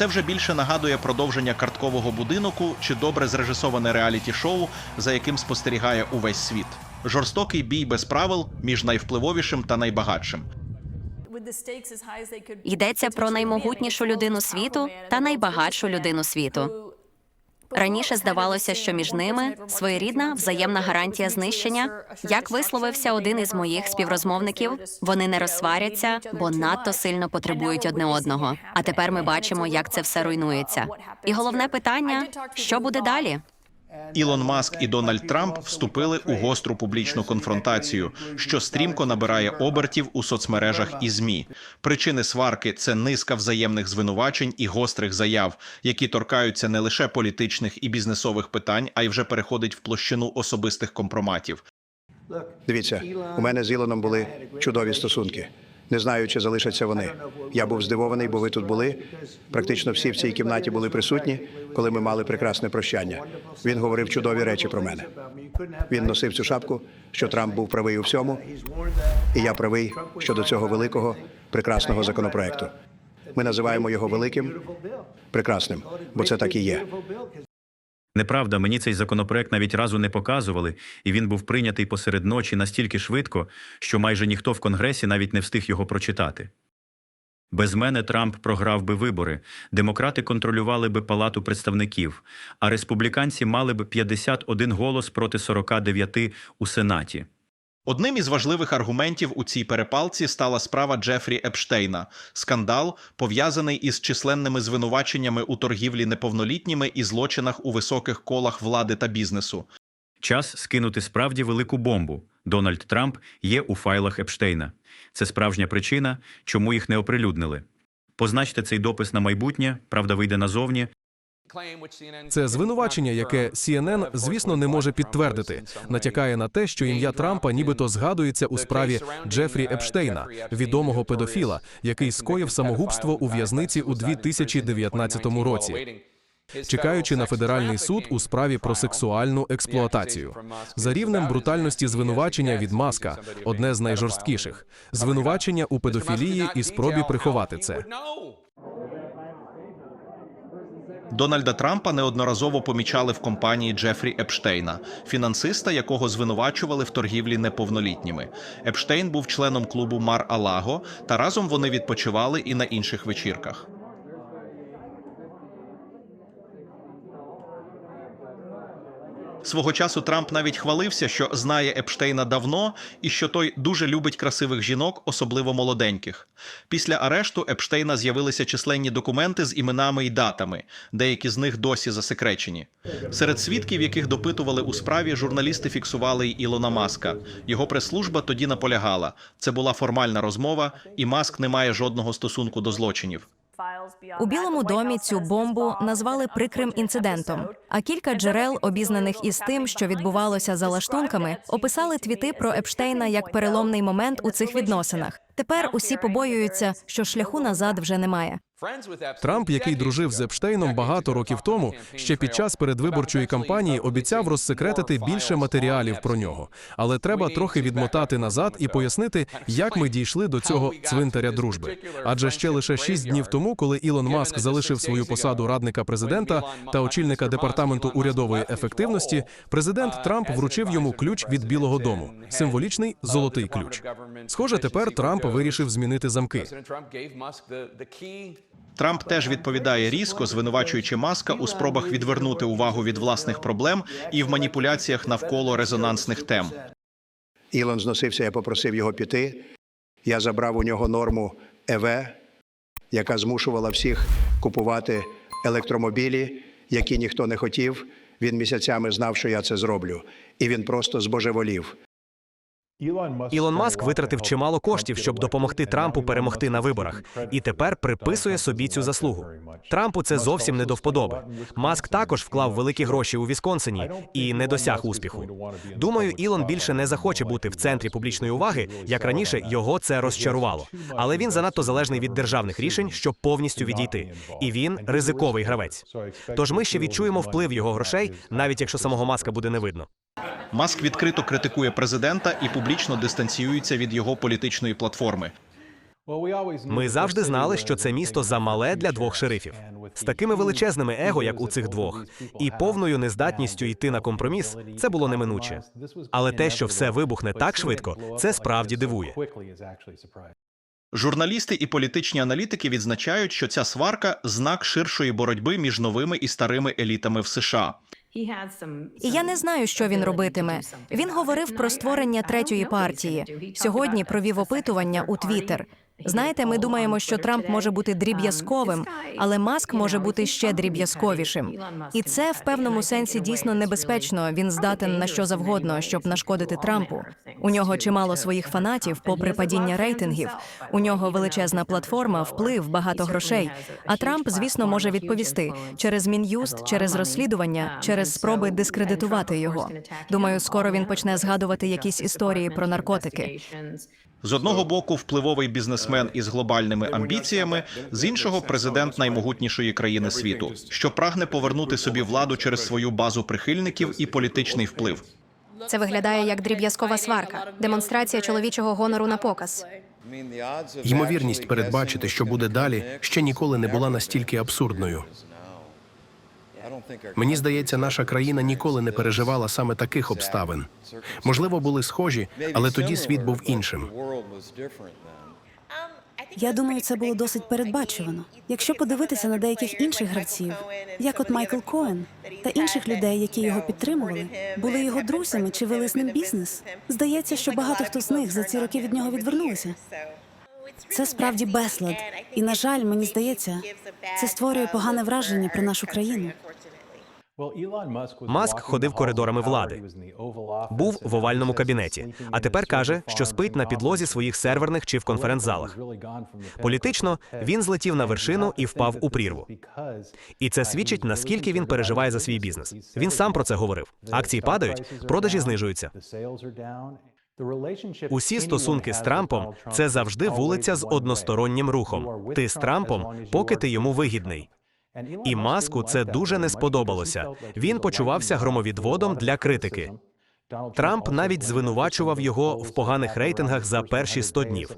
це вже більше нагадує продовження карткового будинку чи добре зрежисоване реаліті-шоу, за яким спостерігає увесь світ. Жорстокий бій без правил між найвпливовішим та найбагатшим. Йдеться про наймогутнішу людину світу та найбагатшу людину світу. Раніше здавалося, що між ними своєрідна взаємна гарантія знищення. Як висловився один із моїх співрозмовників, вони не розсваряться, бо надто сильно потребують одне одного. А тепер ми бачимо, як це все руйнується. І головне питання: що буде далі? Ілон Маск і Дональд Трамп вступили у гостру публічну конфронтацію, що стрімко набирає обертів у соцмережах і змі. Причини сварки це низка взаємних звинувачень і гострих заяв, які торкаються не лише політичних і бізнесових питань, а й вже переходить в площину особистих компроматів. Дивіться, у мене з Ілоном були чудові стосунки. Не знаю, чи залишаться вони. Я був здивований, бо ви тут були. Практично всі в цій кімнаті були присутні, коли ми мали прекрасне прощання. Він говорив чудові речі про мене. Він носив цю шапку, що Трамп був правий у всьому, і я правий щодо цього великого прекрасного законопроекту. Ми називаємо його великим прекрасним, бо це так і є. Неправда, мені цей законопроект навіть разу не показували, і він був прийнятий посеред ночі настільки швидко, що майже ніхто в Конгресі навіть не встиг його прочитати. Без мене Трамп програв би вибори, демократи контролювали би Палату представників, а республіканці мали б 51 голос проти 49 у Сенаті. Одним із важливих аргументів у цій перепалці стала справа Джефрі Епштейна скандал, пов'язаний із численними звинуваченнями у торгівлі неповнолітніми і злочинах у високих колах влади та бізнесу. Час скинути справді велику бомбу. Дональд Трамп є у файлах Епштейна. Це справжня причина, чому їх не оприлюднили. Позначте цей допис на майбутнє, правда вийде назовні. Це звинувачення, яке CNN, звісно, не може підтвердити, натякає на те, що ім'я Трампа нібито згадується у справі Джефрі Епштейна, відомого педофіла, який скоїв самогубство у в'язниці у 2019 році. Чекаючи на федеральний суд у справі про сексуальну експлуатацію за рівнем брутальності звинувачення від маска одне з найжорсткіших звинувачення у педофілії і спробі приховати це. Дональда Трампа неодноразово помічали в компанії Джефрі Епштейна, фінансиста, якого звинувачували в торгівлі неповнолітніми. Епштейн був членом клубу Мар Алаго, та разом вони відпочивали і на інших вечірках. Свого часу Трамп навіть хвалився, що знає Епштейна давно і що той дуже любить красивих жінок, особливо молоденьких. Після арешту Епштейна з'явилися численні документи з іменами і датами, деякі з них досі засекречені. Серед свідків, яких допитували у справі, журналісти фіксували й Ілона Маска. Його прес-служба тоді наполягала. Це була формальна розмова, і Маск не має жодного стосунку до злочинів. У Білому домі цю бомбу назвали прикрим інцидентом. А кілька джерел, обізнаних із тим, що відбувалося за лаштунками, описали твіти про Епштейна як переломний момент у цих відносинах. Тепер усі побоюються, що шляху назад вже немає. Трамп, який дружив з Епштейном багато років тому, ще під час передвиборчої кампанії обіцяв розсекретити більше матеріалів про нього. Але треба трохи відмотати назад і пояснити, як ми дійшли до цього цвинтаря дружби. Адже ще лише шість днів тому, коли Ілон Маск залишив свою посаду радника президента та очільника департаменту урядової ефективності, президент Трамп вручив йому ключ від Білого Дому, символічний золотий ключ. Схоже, тепер Трамп вирішив змінити замки. Трамп теж відповідає різко, звинувачуючи маска у спробах відвернути увагу від власних проблем і в маніпуляціях навколо резонансних тем. Ілон зносився, я попросив його піти. Я забрав у нього норму ЕВ, яка змушувала всіх купувати електромобілі, які ніхто не хотів. Він місяцями знав, що я це зроблю, і він просто збожеволів. Ілон Маск витратив чимало коштів, щоб допомогти Трампу перемогти на виборах, і тепер приписує собі цю заслугу. Трампу це зовсім не до вподоби. Маск також вклав великі гроші у Вісконсині і не досяг успіху. Думаю, Ілон більше не захоче бути в центрі публічної уваги, як раніше його це розчарувало. Але він занадто залежний від державних рішень, щоб повністю відійти. І він ризиковий гравець. Тож ми ще відчуємо вплив його грошей, навіть якщо самого маска буде не видно. Маск відкрито критикує президента і публічно дистанціюється від його політичної платформи. Ми завжди знали, що це місто замале для двох шерифів. З такими величезними его, як у цих двох, і повною нездатністю йти на компроміс, це було неминуче. Але те, що все вибухне так швидко, це справді дивує. Журналісти і політичні аналітики відзначають, що ця сварка знак ширшої боротьби між новими і старими елітами в США. І я не знаю, що він робитиме. Він говорив про створення третьої партії. Сьогодні провів опитування у Твіттер. Знаєте, ми думаємо, що Трамп може бути дріб'язковим, але Маск може бути ще дріб'язковішим. І це в певному сенсі дійсно небезпечно. Він здатен на що завгодно, щоб нашкодити Трампу. У нього чимало своїх фанатів, попри падіння рейтингів. У нього величезна платформа, вплив, багато грошей. А Трамп, звісно, може відповісти через мін'юст, через розслідування, через спроби дискредитувати його. Думаю, скоро він почне згадувати якісь історії про наркотики. З одного боку, впливовий бізнесмен із глобальними амбіціями, з іншого президент наймогутнішої країни світу, що прагне повернути собі владу через свою базу прихильників і політичний вплив. Це виглядає як дріб'язкова сварка, демонстрація чоловічого гонору на показ. Ймовірність передбачити, що буде далі, ще ніколи не була настільки абсурдною. Мені здається, наша країна ніколи не переживала саме таких обставин. Можливо, були схожі, але тоді світ був іншим. Я думаю, це було досить передбачувано. Якщо подивитися на деяких інших гравців, як от Майкл Коен та інших людей, які його підтримували, були його друзями чи вели з ним бізнес. Здається, що багато хто з них за ці роки від нього відвернулися. Це справді безлад, і на жаль, мені здається, це створює погане враження про нашу країну. Маск ходив коридорами влади, був в овальному кабінеті, а тепер каже, що спить на підлозі своїх серверних чи в конференц-залах. Політично він злетів на вершину і впав у прірву. І це свідчить, наскільки він переживає за свій бізнес. Він сам про це говорив. Акції падають, продажі знижуються. Усі стосунки з Трампом це завжди вулиця з одностороннім рухом. Ти з Трампом, поки ти йому вигідний. І маску це дуже не сподобалося. Він почувався громовідводом для критики. Трамп навіть звинувачував його в поганих рейтингах за перші 100 днів.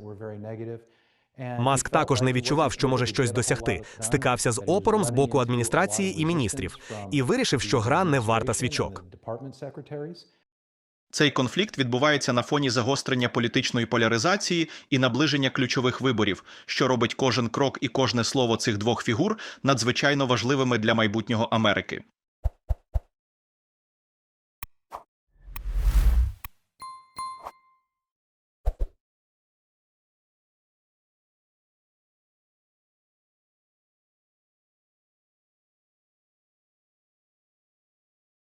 Маск також не відчував, що може щось досягти, стикався з опором з боку адміністрації і міністрів, і вирішив, що гра не варта свічок. Цей конфлікт відбувається на фоні загострення політичної поляризації і наближення ключових виборів, що робить кожен крок і кожне слово цих двох фігур надзвичайно важливими для майбутнього Америки.